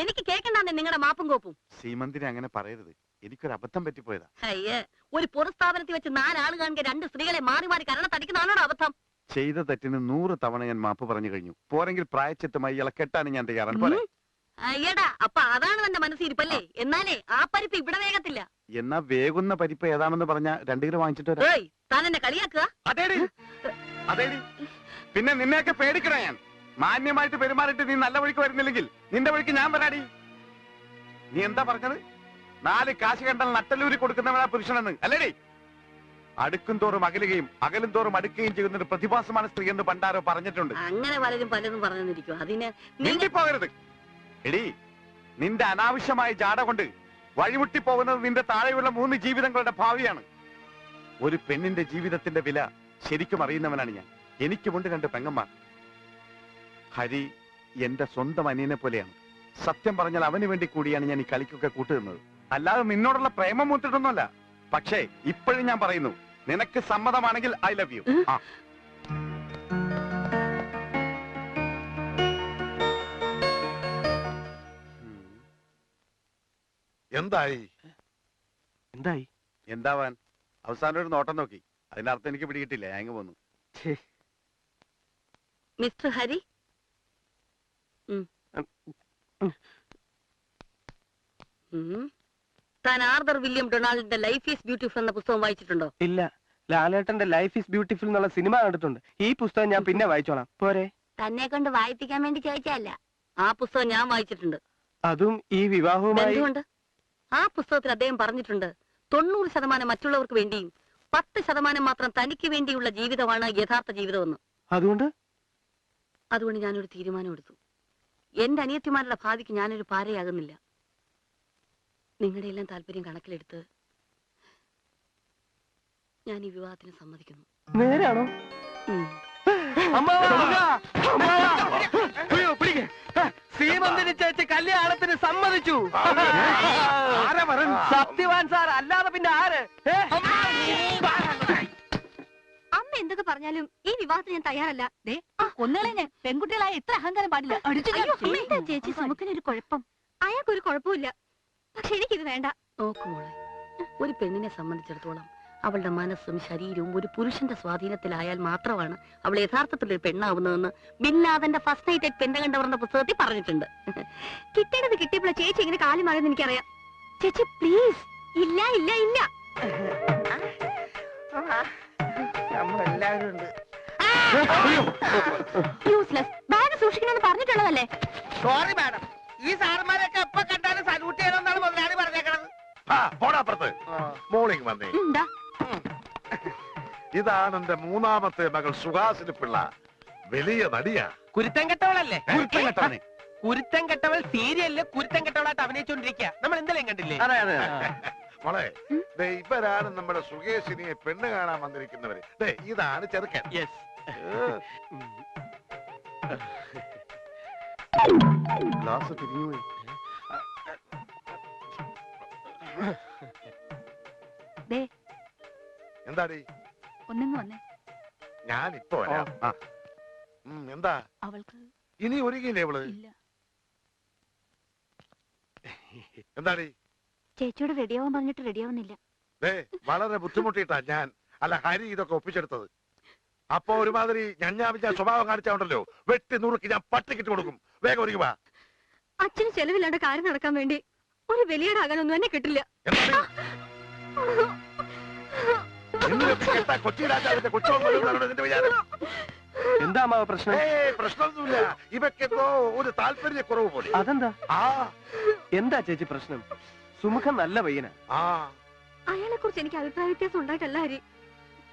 എനിക്ക് കേൾക്കണ്ടെന്നേ നിങ്ങളുടെ മാപ്പും കോപ്പും. സീമന്തിനെ അങ്ങനെ പറയരുത്. എനിക്കൊരു അബദ്ധം പറ്റിപ്പോയതാ. അയ്യേ ഒരു പൊതുസ്ഥാപനത്തിൽ വെച്ച് നാലാൾ കാണിക്കാൻ രണ്ട് സ്ത്രീകളെ മാറി മാറി കരണത്തടിക്കുന്നതാണോ അബദ്ധം? ചെയ്ത തെറ്റിന് നൂറ് തവണ ഞാൻ മാപ്പ് പറഞ്ഞു കഴിഞ്ഞു. പോരെങ്കിൽ പ്രായച്ചിത്തമായി ഇയാളെ കെട്ടാനും ഞാൻ തയ്യാറാണ്. പോലെ അയ്യടാ അപ്പൊ അതാണ് തന്റെ മനസ്സിരിപ്പല്ലേ? എന്നാലേ ആ പരിപ്പ് ഇവിടെ വേഗത്തില്ല. എന്നാ വേഗുന്ന പരിപ്പ് ഏതാണെന്ന് പറഞ്ഞ രണ്ടു കിലോ വാങ്ങിച്ചിട്ട് വരാം. ഏയ് താൻ എന്നെ കളിയാക്കുക? അതേടി. അതേടി. പിന്നെ നിന്നെയൊക്കെ പേടിക്കണ ഞാൻ. മാന്യമായിട്ട് പെരുമാറിയിട്ട് നീ നല്ല വഴിക്ക് വരുന്നില്ലെങ്കിൽ നിന്റെ വഴിക്ക് ഞാൻ വരാടി. നീ എന്താ പറഞ്ഞത്? നാല് കാശ് കണ്ടാൽ നട്ടലൂരി കൊടുക്കുന്നവനാ പുരുഷനെന്ന് അല്ലേടി? അടുക്കും തോറും അകലുകയും അകലും തോറും അടുക്കുകയും ചെയ്യുന്ന ഒരു പ്രതിഭാസമാണ് സ്ത്രീ എന്ന് പണ്ടാരോ പറഞ്ഞിട്ടുണ്ട്. അങ്ങനെ പലരും പലതും പറഞ്ഞിരിക്കും അതിനെ നിങ്ങൾ മിണ്ടിപ്പോകരുത്. എടി നിന്റെ അനാവശ്യമായ ജാട കൊണ്ട് വഴിമുട്ടി പോകുന്നത് നിന്റെ താഴെയുള്ള മൂന്ന് ജീവിതങ്ങളുടെ ഭാവിയാണ്. ഒരു പെണ്ണിന്റെ ജീവിതത്തിന്റെ വില ശരിക്കും അറിയുന്നവനാണ് ഞാൻ. എനിക്കുമുണ്ട് രണ്ട് പെങ്ങന്മാർ. ഹരി എന്റെ സ്വന്തം അനിയനെ പോലെയാണ്. സത്യം പറഞ്ഞാൽ അവന് വേണ്ടി കൂടിയാണ് ഞാൻ ഈ കളിക്കൊക്കെ കൂട്ടുന്നത്. അല്ലാതെ നിന്നോടുള്ള പ്രേമം മൂത്തിട്ടൊന്നുമല്ല. പക്ഷേ ഇപ്പോഴും ഞാൻ പറയുന്നു നിനക്ക് സമ്മതമാണെങ്കിൽ ഐ ലവ് യു ആ. എന്തായി? എന്തായി? എന്താവാൻ? അവസാനം ഒരു നോട്ടം നോക്കി. അതിന്റെ അർത്ഥം എനിക്ക് പിടികിട്ടില്ല ഞാൻ പോന്നു. മിസ്റ്റർ ഹരി. താൻ ആർദർ വില്യം ഡൊണാൾഡിന്റെ ലൈഫ് ഈസ് ബ്യൂട്ടിഫുൾ എന്ന പുസ്തകം വായിച്ചിട്ടുണ്ടോ? ഇല്ല. ലാലേട്ടന്റെ ലൈഫ് ഈസ് ബ്യൂട്ടിഫുൾ എന്നുള്ള സിനിമ കണ്ടിട്ടുണ്ട്. ഈ പുസ്തകം ഞാൻ പിന്നെ വായിച്ചോളാം. പോരെ. തന്നെ കൊണ്ട് വായിപ്പിക്കാൻ വേണ്ടി ചോദിച്ചല്ല ആ പുസ്തകം ഞാൻ വായിച്ചിട്ടുണ്ട്. അതും ഈ വിവാഹവുമായി ആ പുസ്തകത്തിൽ അദ്ദേഹം പറഞ്ഞിട്ടുണ്ട് തൊണ്ണൂറ് ശതമാനം മറ്റുള്ളവർക്ക് വേണ്ടിയും പത്ത് ശതമാനം മാത്രം തനിക്ക് വേണ്ടിയുള്ള ജീവിതമാണ് യഥാർത്ഥ ജീവിതമെന്ന്. അതുകൊണ്ട്? അതുകൊണ്ട് ഞാനൊരു തീരുമാനം എടുത്തു. എന്റെ അനിയത്തിമാരുടെ ഭാവിക്ക് ഞാനൊരു പാരയാകുന്നില്ല. നിങ്ങളുടെ എല്ലാം താല്പര്യം കണക്കിലെടുത്ത് ഞാൻ ഈ വിവാഹത്തിന് സമ്മതിക്കുന്നു. നേരാണോ. ചേച്ചി കല്യാണത്തിന് സമ്മതിച്ചു. സത്യവാൻ സാർ അല്ലാതെ പിന്നെ ആര്? എന്തൊക്കെ പറഞ്ഞാലും ഈ വിവാഹത്തിന് ഞാൻ തയ്യാറല്ല. ഒന്നുകളെ പെൺകുട്ടികളായ എത്ര അഹങ്കാരം പാടില്ല. എന്താ ചേച്ചി ഒരു കുഴപ്പം. അയാൾക്കൊരു കുഴപ്പമില്ല പക്ഷെ എനിക്കിത് വേണ്ട. ഒരു പെണ്ണിനെ സംബന്ധിച്ചിടത്തോളം അവളുടെ മനസ്സും ശരീരവും ഒരു പുരുഷന്റെ സ്വാധീനത്തിലായാൽ മാത്രമാണ് അവൾ യഥാർത്ഥത്തിൽ ഒരു പെണ്ണാവുന്നതെന്ന് ബില്ലാദന്റെ ഫസ്റ്റ് നൈറ്റ് അറ്റ് പെണ്ണ എന്ന പുസ്തകത്തിൽ പറഞ്ഞിട്ടുണ്ട്. കിട്ടേണ്ടത് കിട്ടിയപ്പോൾ ചേച്ചി ഇങ്ങനെ കാലി മാറിയെന്ന് എനിക്കറിയാം. ചേച്ചി പ്ലീസ് ഇല്ല ഇല്ല ഇല്ല. നമ്മളെല്ലാവരും ഉണ്ട്. യൂസ്ലെസ് ബാഗ് സൂക്ഷിക്കണമെന്ന് പറഞ്ഞിട്ടുള്ളതല്ലേ? സോറി മാഡം ഈ സാറന്മാരൊക്കെ എപ്പോ കണ്ടാലും സല്യൂട്ട് ചെയ്യണമെന്നാണ് മുതലാളി പറഞ്ഞേക്കണത്. ആ പോടാ മോളിങ് വന്നേ. എന്താ ഇതാണ് എന്റെ മൂന്നാമത്തെ മകൾ സുഹാസിന് പിള്ള. വലിയ നടിയാ. കുരുത്തം കെട്ടവളല്ലേ? കുരുത്തം കെട്ടവനെ. കുരുത്തം കെട്ടവൾ സീരിയലിൽ കുരുത്തം കെട്ടവളായിട്ട് അഭിനയിച്ചോണ്ടിരിക്കുക നമ്മൾ എന്തെങ്കിലും കണ്ടില്ലേ? അതെ അതെ മോളെ ദേ ഇവരാണ് നമ്മുടെ സുകേശിനിയെ പെണ്ണ് കാണാൻ വന്നിരിക്കുന്നവര്. ദേ ഇതാണ് ചെറുക്കൻ. യെസ് ഗ്ലാസ് തിരിഞ്ഞു എന്താടി? ഒന്നിങ്ങ് വന്നേ. ഞാൻ ഇപ്പൊ വരാം എന്താ? അവൾക്ക് ഇനി ഒരുങ്ങിയില്ലേ ഇവൾ? ഇല്ല. എന്താടി? ചേച്ചിയോട് റെഡിയാവാൻ പറഞ്ഞിട്ട് റെഡിയാവുന്നില്ല ദേ വളരെ ബുദ്ധിമുട്ടിയിട്ടാ ഞാൻ. അല്ല ഹരി ഇതൊക്കെ ഒപ്പിച്ചെടുത്തത്. അപ്പൊ ഒരുമാതിരി ഞാൻ സ്വഭാവം കാണിച്ചാണ്ടല്ലോ വെട്ടി നുറുക്കി ഞാൻ പട്ടിക്കിട്ട് കൊടുക്കും. വേഗം ഒരുങ്ങി വാ. അച്ഛന് ചെലവില്ലാണ്ട് കാര്യം നടക്കാൻ വേണ്ടി ഒരു വലിയടാകാനൊന്നും എന്നെ കിട്ടില്ല. എന്താ പ്രശ്നം? ഏയ് പ്രശ്നമൊന്നുമില്ല. ഇവക്കെന്തോ ഒരു താല്പര്യക്കുറവ് പോലെ. അതെന്താ? ആ. എന്താ ചേച്ചി പ്രശ്നം? സുമുഖം നല്ല പയ്യനാ. ആ. അയാളെ കുറിച്ച് എനിക്ക് അഭിപ്രായ വ്യത്യാസം ഉണ്ടായിട്ടല്ല ഹരി.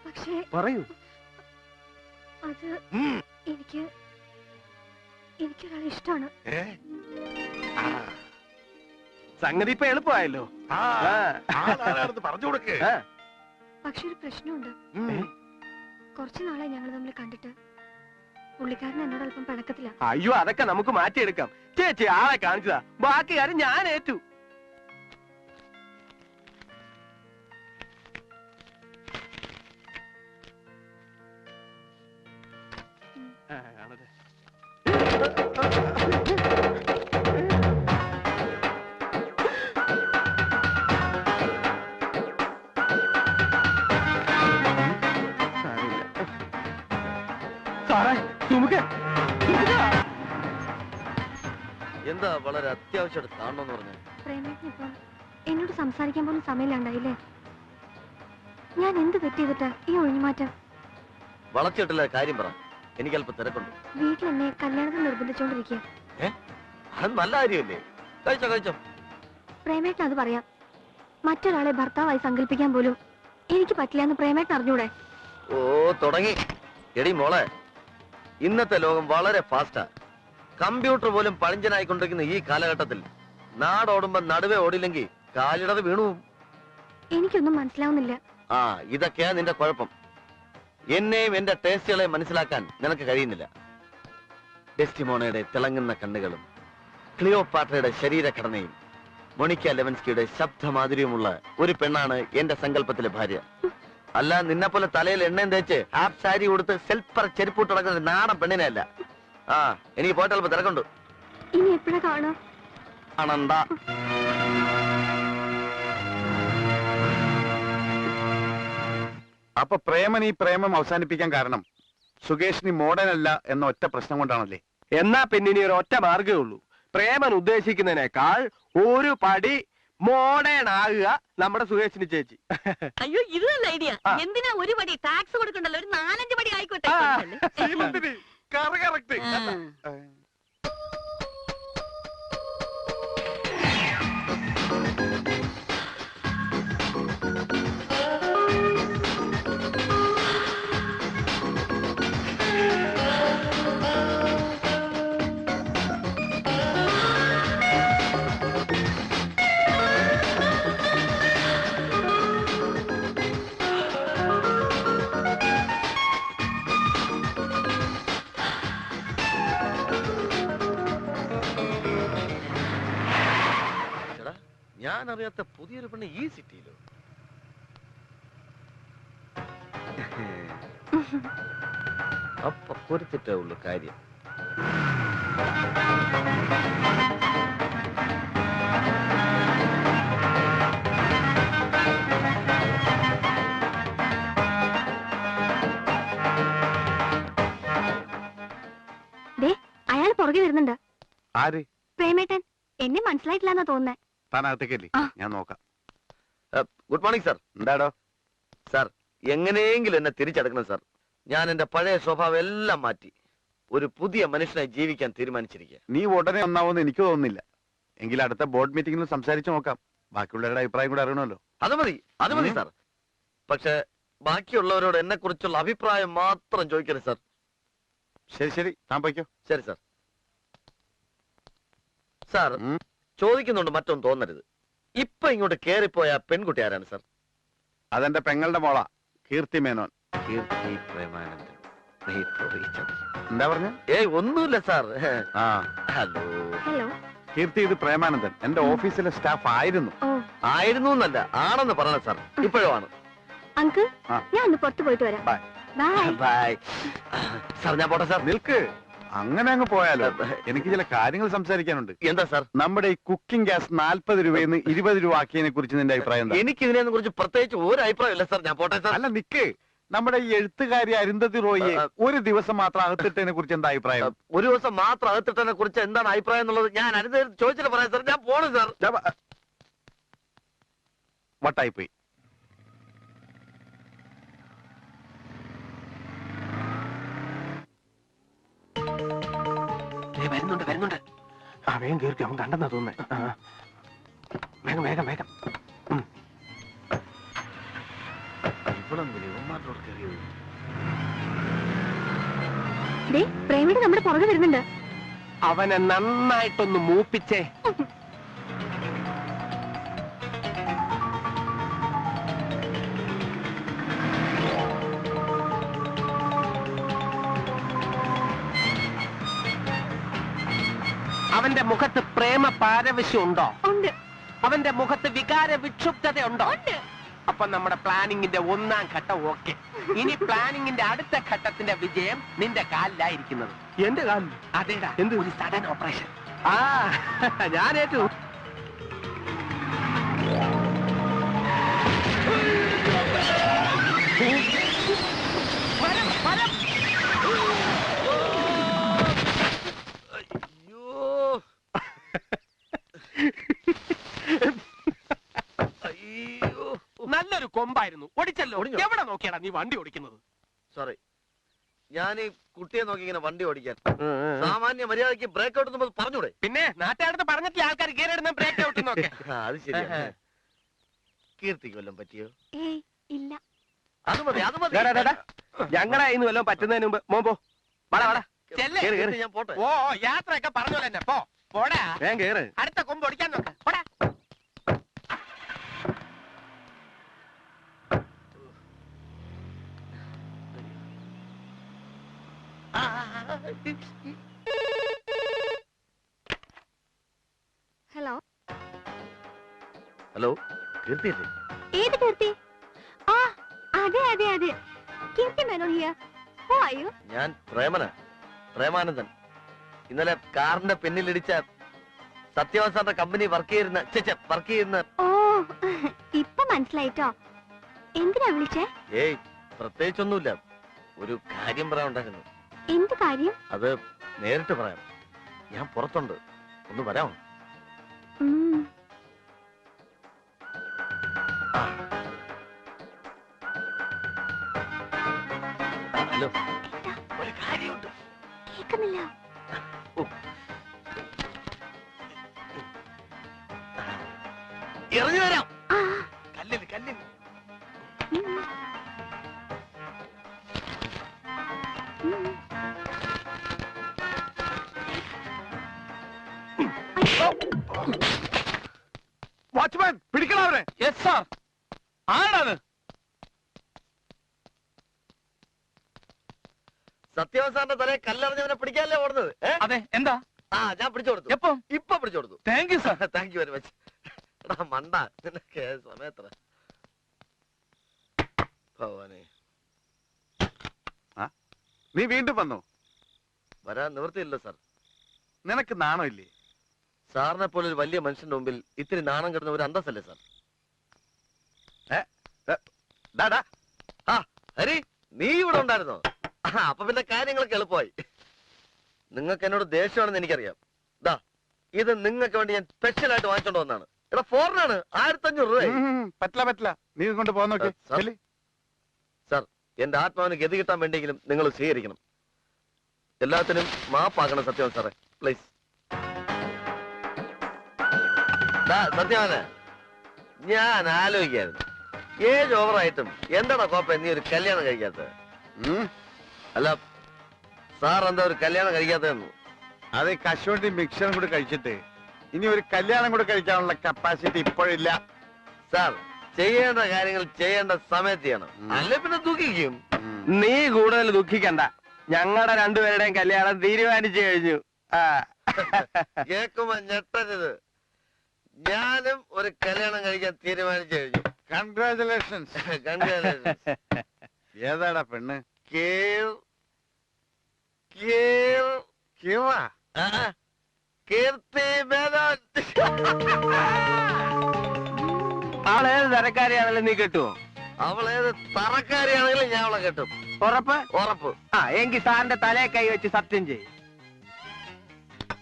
പക്ഷേ പറയൂ. അത് എനിക്ക് എനിക്ക് എനിക്കൊരാളെ ഇഷ്ടമാണ് സംഗതി ഇപ്പൊ എളുപ്പമായല്ലോ. പറഞ്ഞു കൊടുക്ക്. പക്ഷെ ഒരു പ്രശ്നമുണ്ട്. കുറച്ചു നാളെ ഞങ്ങൾ തമ്മിൽ കണ്ടിട്ട് പുള്ളിക്കാരൻ എന്നോട് അല്പം പണക്കത്തില്ല അയ്യോ അതൊക്കെ നമുക്ക് മാറ്റിയെടുക്കാം. ചേച്ചി ആളെ കാണിച്ചതാ. ബാക്കി കാര്യം ഞാൻ ഏറ്റു. എന്താ വളരെ അത്യാവശ്യമായിട്ട് കാണണമെന്ന് പറഞ്ഞു? എന്നോട് സംസാരിക്കാൻ പോലും സമയമില്ലാണ്ടായില്ലേ? ഞാൻ എന്ത് തെറ്റ് ചെയ്തിട്ടാ ഈ ഒഴിഞ്ഞുമാറ്റം? വളച്ചിട്ടില്ല കാര്യം പറ. എനിക്ക് അല്പം തിരക്കുണ്ട്. വീട്ടിൽ എന്നെ കല്യാണത്തിന് നിർബന്ധിച്ചോണ്ടിരിക്കുക അത് നല്ല കാര്യമല്ലേ? കഴിച്ചോ കഴിച്ചോ. പ്രേമേട്ടൻ അത് പറയാം. മറ്റൊരാളെ ഭർത്താവായി സങ്കല്പിക്കാൻ പോലും എനിക്ക് പറ്റില്ല എന്ന് പ്രേമേട്ടൻ അറിഞ്ഞൂടെ? ഓ തുടങ്ങി. എടി മോളെ ഇന്നത്തെ ലോകം വളരെ ഫാസ്റ്റാ. കമ്പ്യൂട്ടർ പോലും പഴഞ്ചനായിക്കൊണ്ടിരിക്കുന്ന ഈ കാലഘട്ടത്തിൽ നാടോടുമ്പോ നടുവേ ഓടില്ലെങ്കിൽ കാലിടത് വീണു എനിക്കൊന്നും മനസ്സിലാവുന്നില്ല. ആ ഇതൊക്കെയാ നിന്റെ കുഴപ്പം. എന്നെയും എന്റെ ടേസ്റ്റുകളെ മനസ്സിലാക്കാൻ നിനക്ക് കഴിയുന്നില്ല. ഡെസ്റ്റിമോണയുടെ തിളങ്ങുന്ന കണ്ണുകളും ക്ലിയോപാട്രയുടെ ശരീരഘടനയും മൊണിക്ക ലെവൻസ്കിയുടെ ശബ്ദമാധുര്യമുള്ള ഒരു പെണ്ണാണ് എന്റെ സങ്കല്പത്തിലെ ഭാര്യ. അല്ല നിന്നെ പോലെ തലയിൽ എണ്ണയും തേച്ച് ഹാഫ് സാരി കൊടുത്ത് സെൽപ്പർ ചെരുപ്പൂട്ട് നടക്കുന്ന നാടൻ പെണ്ണിനെ അല്ല. ആ എനിക്ക് പോയിട്ട് അല്പം തിരക്കുണ്ട്. ഇനി എപ്പോഴാ കാണാ ആണണ്ട. അപ്പൊ പ്രേമൻ ഈ പ്രേമം അവസാനിപ്പിക്കാൻ കാരണം സുകേഷിനി മോഡേൺ അല്ല എന്ന ഒറ്റ പ്രശ്നം കൊണ്ടാണല്ലേ എന്നാ പിന്നെ ഇനി ഒരു ഒറ്റ മാർഗേ ഉള്ളൂ പ്രേമൻ ഉദ്ദേശിക്കുന്നതിനേക്കാൾ ഒരു പടി മോഡേൺ ആകുക നമ്മുടെ സുഹേഷിന് ചേച്ചി അയ്യോ ഇത് നല്ല ഐഡിയ ആ. എന്തിനാ ഒരു പടി ടാക്സ് കൊടുക്കണ്ടല്ലോ ഒരു നാലഞ്ച് പടി ആയിക്കോട്ടെ ആ. ശ്രീമന്തിനി, കറ correct. ആ. എടാ, ഞാൻ അറിയാത്ത പുതിയൊരു പെണ്ണ് ഈ സിറ്റിയിലോ? അപ്പൊ പൊരുത്തിട്ടേ ഉള്ളു കാര്യം. അയാൾ പുറകെ വരുന്നുണ്ട്. ആര്? പ്രേമേട്ടൻ. എന്നെ മനസ്സിലായിട്ടില്ലെന്നാ തോന്നുന്നേ. താനകത്തേക്കല്ലേ. ഞാൻ നോക്കാം. Good morning sir. എന്താടോ? സാർ എങ്ങനെയെങ്കിലും എന്നെ തിരിച്ചെടുക്കണം സാർ. ഞാൻ എന്റെ പഴയ സ്വഭാവം എല്ലാം മാറ്റി ഒരു പുതിയ മനുഷ്യനായി ജീവിക്കാൻ തീരുമാനിച്ചിരിക്കുക നീ ഉടനെ ഒന്നാവുമെന്ന് എനിക്ക് തോന്നുന്നില്ല. എങ്കിൽ അടുത്ത ബോർഡ് മീറ്റിംഗിൽ സംസാരിച്ചു നോക്കാം. ബാക്കിയുള്ളവരുടെ അഭിപ്രായം കൂടെ അറിയണമല്ലോ. അത് മതി അത് മതി സാർ. പക്ഷെ ബാക്കിയുള്ളവരോട് എന്നെ കുറിച്ചുള്ള അഭിപ്രായം മാത്രം ചോദിക്കരുത് സാർ. ശരി ശരി. താൻ പോയിക്കോ. ശരി സാർ. സാർ. ചോദിക്കുന്നുണ്ട് മറ്റൊന്നും തോന്നരുത്. ഇപ്പൊ ഇങ്ങോട്ട് കേറിപ്പോയ പെൺകുട്ടി ആരാണ് സർ? അതെന്റെ പെങ്ങളുടെ മോള കീർത്തി മേനോൻ. കീർത്തി പ്രേമാനന്ദൻ. എന്താ പറഞ്ഞു? ഏയ് ഒന്നുമില്ല സാർ. ആ. ഹലോ. ഹലോ. കീർത്തി ഇത് പ്രേമാനന്ദൻ. എന്റെ ഓഫീസിലെ സ്റ്റാഫ് ആയിരുന്നു. ആയിരുന്നു എന്നല്ല ആണെന്ന് പറഞ്ഞ സാർ. ഇപ്പോഴും ആണ്. അങ്കിൾ ഞാൻ ഒന്ന് പുറത്തു പോയിട്ട് വരാം. ബൈ. ബൈ. സാർ ഞാൻ പോട്ടെ സാർ. നിൽക്ക്. അങ്ങനെ അങ്ങ് പോയാലോ? എനിക്ക് ചില കാര്യങ്ങൾ സംസാരിക്കാനുണ്ട്. എന്താ സാർ? നമ്മുടെ ഈ കുക്കിംഗ് ഗ്യാസ് നാൽപ്പത് രൂപയിൽ നിന്ന് ഇരുപത് രൂപ ആക്കിയതിനെ കുറിച്ച് നിന്റെ അഭിപ്രായം എന്താ? എനിക്ക് ഇതിനെ കുറിച്ച് പ്രത്യേകിച്ച് ഒരു അഭിപ്രായമില്ല സാർ. ഞാൻ പോട്ടെ സാർ. അല്ല നിക്ക്. നമ്മുടെ ഈ എഴുത്തുകാരി അരുന്ധതി റോയിയെ. ഒരു ദിവസം മാത്രം അകത്തിട്ടതിനെ കുറിച്ച് എന്താ അഭിപ്രായം? ഒരു ദിവസം മാത്രം അകത്തിട്ടതിനെ കുറിച്ച് എന്താണ് അഭിപ്രായം എന്നുള്ളത് ഞാൻ അനുദ ചോദിച്ചിട്ട് പറയാം സാർ. ഞാൻ പോണു സാർ. വട്ടായി പോയി വരുന്നുണ്ട് വരുന്നുണ്ട്. ആ വേഗം കീർത്തി അവൻ കണ്ടെന്നാ തോന്നുന്നേ. ആ. വേഗം വേഗം വേഗം. ദേ പ്രേമേട്ടൻ നമ്മുടെ പുറകെ വരുന്നുണ്ട്. അവനെ നന്നായിട്ടൊന്ന് മൂപ്പിച്ചേ. അവന്റെ മുഖത്ത് പ്രേമ പാരവശ്യം ഉണ്ടോ. ഉണ്ട് അവന്റെ മുഖത്ത് വികാര വിക്ഷുബ്ധതയുണ്ടോ? അപ്പൊ നമ്മുടെ പ്ലാനിങ്ങിന്റെ ഒന്നാം ഘട്ടം ഓക്കെ. ഇനി പ്ലാനിങ്ങിന്റെ അടുത്ത ഘട്ടത്തിന്റെ വിജയം നിന്റെ കാലിലായിരിക്കുന്നത്. എന്റെ കാലിൽ? അതേടാ എന്ത്? ഒരു സഡൻ ഓപ്പറേഷൻ ആ ഞാൻ ഏറ്റു കൊമ്പായിരുന്നു ഓടിച്ചല്ലോ? എവിടെ നോക്കിയാടാ നീ വണ്ടി ഓടിക്കുന്നത്? സോറി ഞാൻ ഈ കുട്ടിയെ നോക്കി ഇങ്ങനെ വണ്ടി ഓടിക്കാൻ. സാമാന്യ മര്യാദയ്ക്ക് ബ്രേക്ക് ഔട്ട് നമ്മൾ പറഞ്ഞൂടെ? പിന്നെ നാട്ടുകാരത്ത് പറഞ്ഞിട്ടില്ല ആൾക്കാർ കയറിയിടുന്ന ബ്രേക്ക് ഔട്ട് നോക്കെ ആ, അത് ശരി കീർത്തിക്ക് വല്ലതും പറ്റിയോ? ഏയ് ഇല്ല. അത് മതി അത് മതി. ഞങ്ങളെ ഇന്ന് വല്ലതും പറ്റുന്നതിന് മുമ്പ് മോൻ പോ. വാടാ വാടാ. ചെല്ലേ കേറ്, കേറ്, ഞാൻ പോട്ടെ. ഓ യാത്രയൊക്കെ പറഞ്ഞോലെ പോ പോടാ. വേഗം കേറ്. അടുത്ത കൊമ്പ് ഓടിക്കാൻ നോക്കാം. പോടാ. ഹലോ ഹലോ കീർത്തി ഏത് കീർത്തി? ആ അതെ അതെ അതെ. Keerthi Menon here who are you ഞാൻ പ്രേമന പ്രേമാനന്ദൻ. ഇന്നലെ കാറിന്റെ പിന്നിലിടിച്ച സത്യവാസാന്റെ കമ്പനി വർക്ക് ചെയ്യുന്ന വർക്ക് ചെയ്യുന്ന ഓ ഇപ്പൊ മനസ്സിലായിട്ടോ? എന്തിനാ വിളിച്ചേ? ഏയ് പ്രത്യേകിച്ചൊന്നുമില്ല. ഒരു കാര്യം പറയാനുണ്ടായിരുന്നു. എന്ത് കാര്യം? അത് നേരിട്ട് പറയാം. ഞാൻ പുറത്തുണ്ട്. ഒന്ന് വരാമോ? ഹലോ. ഒരു കാര്യമുണ്ട്. വരാം. വാച്ച്മാൻ പിടിക്കണം അവരെ? യെസ് സാർ ആരാണ് സത്യവാസാന്റെ തലേ കല്ലെറിഞ്ഞവനെ പിടിക്കാനല്ലേ ഓടുന്നത് അതെ എന്താ? ആ ഞാൻ പിടിച്ചു കൊടുത്തു. എപ്പം? ഇപ്പൊ പിടിച്ചു കൊടുത്തു. Thank you sir thank you very much എടാ മണ്ട നിനക്ക് സമയത്ര ഭഗവാനെ. നീ വീണ്ടും വന്നോ? വരാൻ നിവൃത്തിയില്ല സാർ നിനക്ക് നാണമില്ലേ സാറിനെ പോലെ ഒരു വലിയ മനുഷ്യന്റെ മുമ്പിൽ ഇത്തിരി നാണം കിടന്ന ഒരു അന്തസ്സല്ലേ സാർ? ഹരി നീ ഇവിടെ ഉണ്ടായിരുന്നോ? അപ്പൊ പിന്നെ കാര്യങ്ങളൊക്കെ എളുപ്പമായി. നിങ്ങൾക്ക് എന്നോട് ദേഷ്യമാണെന്ന് എനിക്കറിയാം. ദാ ഇത് നിങ്ങൾക്ക് വേണ്ടി ഞാൻ സ്പെഷ്യൽ ആയിട്ട് വാങ്ങിച്ചോണ്ട് വന്നാണ് ഇവിടെ ഫോറിനാണ് ആയിരത്തി അഞ്ഞൂറ് രൂപ പറ്റില്ല പറ്റില്ല. നീ കൊണ്ട് പോകാൻ നോക്കി. സാർ എന്റെ ആത്മാവിന് ഗതി കിട്ടാൻ വേണ്ടിയെങ്കിലും നിങ്ങൾ സ്വീകരിക്കണം. എല്ലാത്തിനും മാപ്പാക്കണം സത്യം സാറേ. പ്ലീസ് സത്യമാണ് ഞാൻ ആലോചിക്കായിരുന്നു. ഏജ് ഓവറായിട്ടും എന്താടാ കോപ്പ നീ ഒരു കല്യാണം കഴിക്കാത്തത്. അല്ല സാർ എന്താ ഒരു കല്യാണം കഴിക്കാത്തതെന്ന്? അത് കശുവണ്ടി മിക്സറും കൂടി കഴിച്ചിട്ട് ഇനി ഒരു കല്യാണം കൂടി കഴിക്കാനുള്ള കപ്പാസിറ്റി ഇപ്പോഴില്ല. സാർ ചെയ്യേണ്ട കാര്യങ്ങൾ ചെയ്യേണ്ട സമയത്ത് ചെയ്യണം. അല്ലെ പിന്നെ ദുഃഖിക്കും. നീ കൂടുതൽ ദുഃഖിക്കണ്ട. ഞങ്ങളുടെ രണ്ടുപേരുടെയും കല്യാണം തീരുമാനിച്ചു കഴിഞ്ഞു. ആ. കേക്കുമ്പോ ഞെട്ടരുത്. ഞാനും ഒരു കല്യാണം കഴിക്കാൻ തീരുമാനിച്ചു കഴിഞ്ഞു. കൺഗ്രാചുലേഷൻസ് കൺഗ്രാചുലേഷൻസ് ഏതാടാ പെണ്ണ്? കേൾ കേൾ കിറ ആ, കീർത്തി മേനോൻ. ആളേത് തരക്കാരിയാണല്ലോ നീ കെട്ടുമോ അവളേത് തറക്കാരിയാണെങ്കിലും ഞാൻ അവളെ കെട്ടും. ഉറപ്പ്? ഉറപ്പ്. ആ എങ്കിൽ സാറിന്റെ തലേ കൈ വെച്ച് സത്യം ചെയ്യും.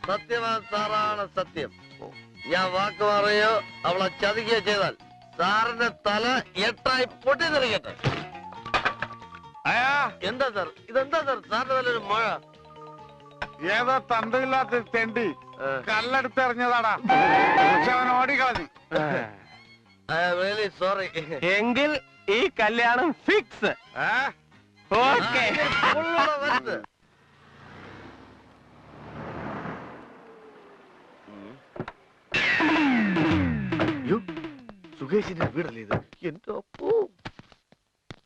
സത്യമാണ് സാറാണ് സത്യം. ഞാൻ വാക്ക് പറയോ അവളെ ചതിക്കുകയോ ചെയ്താൽ. സാറിന്റെ തല എട്ടായി പൊട്ടിത്തെറിക്കട്ടെ. എന്താ സാർ? ഇതെന്താ സാർ? സാറിന്റെ തലൊരു മഴ. ഏതോ തന്തയില്ലാത്ത തെണ്ടി. കല്ലെടുത്തെറിഞ്ഞതാടാ. പക്ഷെ അവൻ ഓടിക്കളഞ്ഞു. സോറി am really എങ്കിൽ ഈ കല്യാണം ഫിക്സ് ഓക്കെ സുകേഷിന്റെ വീടല്ലേ ഇത് എന്റെ അപ്പോ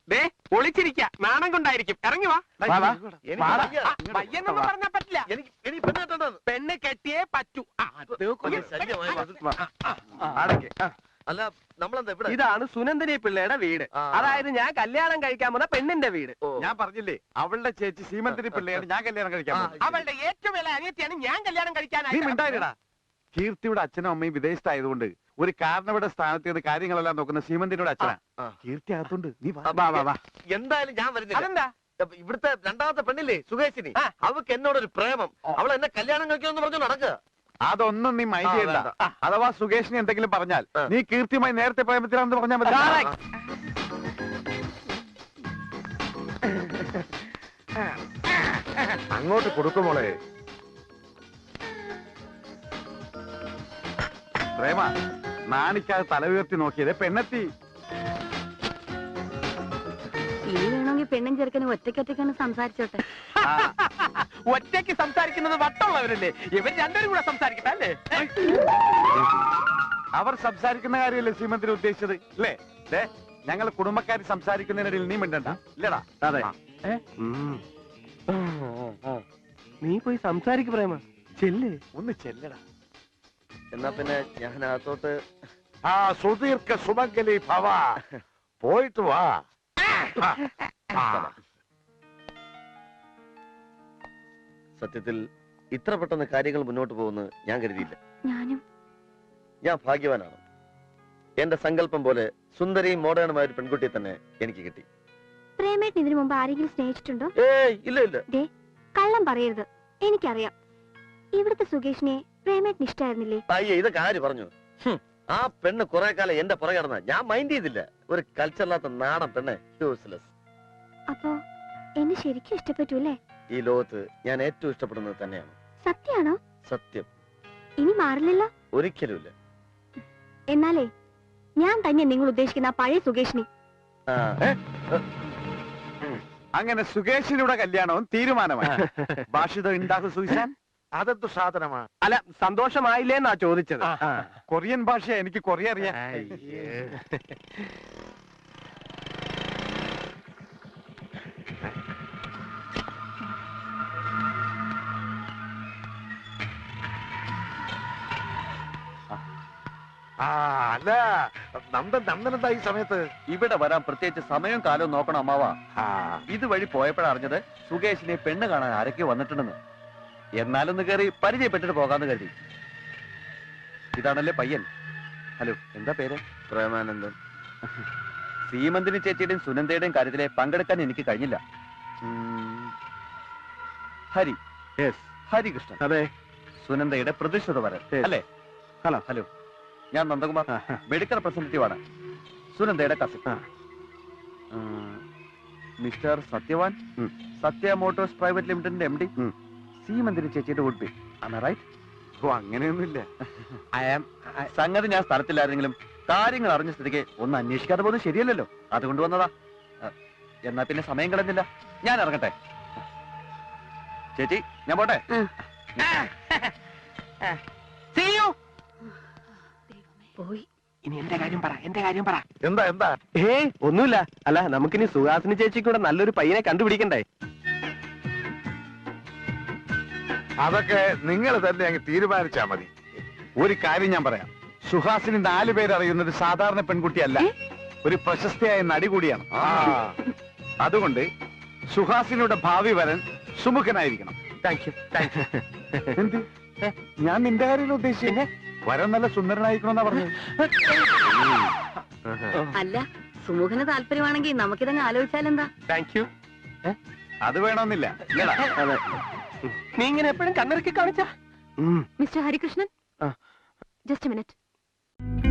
ദേ ഒളിച്ചിരിക്ക നാണം കൊണ്ടായിരിക്കും ഇറങ്ങി വാ വാ, വാ. എനിക്ക് വാടാ. വയ്യ. ആ, വയ്യെന്നൊന്നും പറഞ്ഞാ പറ്റില്ല എനിക്ക് എനിക്ക് പെണ്ണ് കെട്ടിയേ പറ്റൂ ആ, അത് വലിയ ശല്യമായി ഇത്. അടക്ക്. ആ. അല്ല നമ്മളെന്താ ഇവിടെ ഇതാണ് സുനന്ദിനി പിള്ളയുടെ വീട് ആ. അതായത് ഞാൻ കല്യാണം കഴിക്കാൻ പോകുന്ന പെണ്ണിന്റെ വീട് ഓ. ഞാൻ പറഞ്ഞില്ലേ അവളുടെ ചേച്ചി സീമന്തിരി പിള്ളയാണ് ഞാൻ കല്യാണം കഴിക്കാൻ ആ, പോകുന്നത്. അവളുടെ ഏറ്റവും വലിയ അനിയത്തിയാണ് ഞാൻ കല്യാണം നീ മിണ്ടായിരടാ കീർത്തിയുടെ അച്ഛനും അമ്മയും വിദേശത്തായതുകൊണ്ട് ഒരു കാരണവരുടെ സ്ഥാനത്ത് നിന്ന് കാര്യങ്ങളെല്ലാം നോക്കുന്ന സീമന്തിനോട് അച്ഛനാ. കീർത്തി അകത്തുണ്ട് നീ എന്തായാലും ഞാൻ വരുന്നില്ല. ഇവിടുത്തെ രണ്ടാമത്തെ പെണ്ണില്ലേ സുഖേശിനി അവക്ക് എന്നോടൊരു പ്രേമം. അവൾ എന്നെ കല്യാണം കഴിക്കണമെന്ന് പറഞ്ഞു നടക്കുക അതൊന്നും നീ മൈൻഡ് ചെയ്യണ്ട. അഥവാ സുകേഷിനെ എന്തെങ്കിലും പറഞ്ഞാൽ നീ കീർത്തിയുമായി നേരത്തെ പ്രേമത്തിലാണെന്ന് പറഞ്ഞാൽ മതി. അങ്ങോട്ട് കൊടുക്കുമോളെ പ്രേമ നാണിക്കാതെ തല ഉയർത്തി നോക്കിയത് പെണ്ണെത്തി. ഇനി വേണമെങ്കിൽ പെണ്ണും ചെറുക്കനും ഒറ്റയ്ക്കൊറ്റയ്ക്കാണ് സംസാരിച്ചോട്ടെ. ഒറ്റയ്ക്ക് സംസാരിക്കുന്നത് വട്ടമുള്ളവരല്ലേ? ഇവർ രണ്ടുപേരും കൂടെ സംസാരിക്കട്ടെ അല്ലേ? അവർ സംസാരിക്കുന്ന കാര്യമല്ലേ ശ്രീമന്തിരി ഉദ്ദേശിച്ചത്? അല്ലേ ദേ ഞങ്ങൾ കുടുംബക്കാർ സംസാരിക്കുന്നതിനിടയിൽ നീ മിണ്ടണ്ട. ഇല്ലടാ. അതെ. നീ പോയി സംസാരിക്ക് പ്രേമ. ചെല്ലേ. ഒന്ന് ചെല്ലടാ. എന്നാ പിന്നെ ഞാൻ അകത്തോട്ട് ആ സുദീർഘ സുമംഗലി ഭവ. പോയിട്ട് വാ. ആ. സത്യത്തിൽ ഇത്ര പെട്ടെന്ന് കാര്യങ്ങൾ മുന്നോട്ട് പോകുമെന്ന് ഞാൻ കരുതിയില്ല. ഞാനും. ഞാൻ ഭാഗ്യവാനാണ്. എന്റെ സങ്കല്പം പോലെ സുന്ദരിയും മോഡേണുമായ ഒരു പെൺകുട്ടിയെ തന്നെ എനിക്ക് കിട്ടി. പ്രേമേട്ടൻ ഇതിനു മുമ്പ് ആരെങ്കിലും സ്നേഹിച്ചിട്ടുണ്ടോ? ഏയ് ഇല്ല ഇല്ല. കള്ളം പറയരുത്. എനിക്കറിയാം. ഇവിടുത്തെ സുകേഷിനെ പ്രേമേട്ടന് ഇഷ്ടായിരുന്നില്ലേ അയ്യേ ഇതൊക്കെ ആര് പറഞ്ഞു? ആ പെണ്ണ് കുറെ കാലം എന്റെ പുറകെ കിടന്ന ഞാൻ മൈൻഡ് ചെയ്തില്ല. ഒരു കൾച്ചറില്ലാത്ത നാടൻ പെണ്ണ് യൂസ്ലെസ് അപ്പോ എന്നെ ശരിക്കും ഇഷ്ടപ്പെട്ടു അല്ലേ? ഈ ലോകത്ത് ഞാൻ ഏറ്റവും ഇഷ്ടപ്പെടുന്നത് തന്നെയാണ്. സത്യാണോ സത്യം. ഇനി മാറില്ലല്ലോ? ഒരിക്കലുമില്ല. എന്നാലേ ഞാൻ തന്നെ നിങ്ങൾ ഉദ്ദേശിക്കുന്ന ആ പഴയ സുകേഷിനെ. ആ, അങ്ങനെ സുകേഷിലൂടെ കല്യാണവും തീരുമാനമായി. ഭാഷിതം ഉണ്ടാക്കും സുയിസാൻ അതെന്തു സാധനമാണ് അല്ല സന്തോഷമായില്ലേന്നാ ചോദിച്ചത്. കൊറിയൻ ഭാഷ എനിക്ക് കൊറിയ അറിയാം. ആ അല്ല നന്ദൻ നന്ദനെന്താ ഈ സമയത്ത്? ഇവിടെ വരാൻ പ്രത്യേകിച്ച് സമയവും കാലവും നോക്കണം അമ്മാവ. ഇതുവഴി പോയപ്പോഴറിഞ്ഞത് സുകേഷിനെ പെണ്ണ് കാണാൻ ആരൊക്കെ വന്നിട്ടുണ്ടെന്ന്. എന്നാലൊന്ന് കയറി പരിചയപ്പെട്ടിട്ട് പോകാന്ന് കരുതി. ഇതാണല്ലേ പയ്യൻ. ഹലോ എന്താ പേര്? പ്രേമാനന്ദൻ. സീമന്തിന് ചേച്ചിയുടെയും സുനന്ദയുടെയും കാര്യത്തിലെ പങ്കെടുക്കാൻ എനിക്ക് കഴിഞ്ഞില്ല. ഹരി. ഹരികൃഷ്ണൻ. അതെ. സുനന്ദയുടെ പ്രതിഷ്ഠത വരൻ. അല്ലേ? ഹലോ. ഹലോ. ഞാൻ നന്ദകുമാർ. മെഡിക്കൽ റെപ്രസെന്റേറ്റീവ് ആണ് സുനന്ദയുടെ cousin mister Satyavan. Satya motors private ലിമിറ്റഡിന്റെ എം ഡി. സീമന്തിരി ചേച്ചിയുടെ വുഡ് ബി റൈറ്റ് ഓ അങ്ങനെയൊന്നുമില്ല. സംഗതി ഞാൻ സ്ഥലത്തില്ലായിരുന്നെങ്കിലും കാര്യങ്ങൾ അറിഞ്ഞ സ്ഥിതിക്ക് ഒന്ന് അന്വേഷിക്കാതെ പോകുന്നത് ശരിയല്ലല്ലോ. അതുകൊണ്ട് വന്നതാ. എന്നാ പിന്നെ സമയം കിടന്നില്ല. ഞാൻ ഇറങ്ങട്ടെ. ചേച്ചി ഞാൻ പോട്ടെ. പോയി. ഇനി എന്റെ കാര്യം പറ എന്റെ കാര്യം പറ. എന്താ എന്താ? ഏ ഒന്നുമില്ല. അല്ല നമുക്കിനി സുഹാസിനി ചേച്ചിക്കൂടെ നല്ലൊരു പയ്യനെ കണ്ടുപിടിക്കണ്ടേ? അതൊക്കെ നിങ്ങൾ തന്നെ അങ്ങ് തീരുമാനിച്ചാ മതി. ഒരു കാര്യം ഞാൻ പറയാം. സുഹാസിനി നാലു പേരറിയുന്ന ഒരു സാധാരണ പെൺകുട്ടിയല്ല. ഒരു പ്രശസ്തയായ നടി കൂടിയാണ്. ആ. അതുകൊണ്ട് സുഹാസിനിയുടെ ഭാവി വരൻ സുമുഖനായിരിക്കണം. താങ്ക് യു താങ്ക് യു എന്ത്? ഞാൻ നിന്റെ കാര്യമല്ല ഉദ്ദേശിച്ചേ വരൻ നല്ല സുന്ദരനായിരിക്കണമെന്നാ പറഞ്ഞത്. അല്ല സുമുഖന് താല്പര്യമാണെങ്കിൽ നമുക്കിതങ്ങ് ആലോചിച്ചാലെന്താ? താങ്ക് യു അത് വേണമെന്നില്ല. നീ ഇങ്ങനെ എപ്പോഴും കണ്ണിറക്കി കാണിച്ചാ? മിസ്റ്റർ ഹരികൃഷ്ണൻ? ആ. Just minute.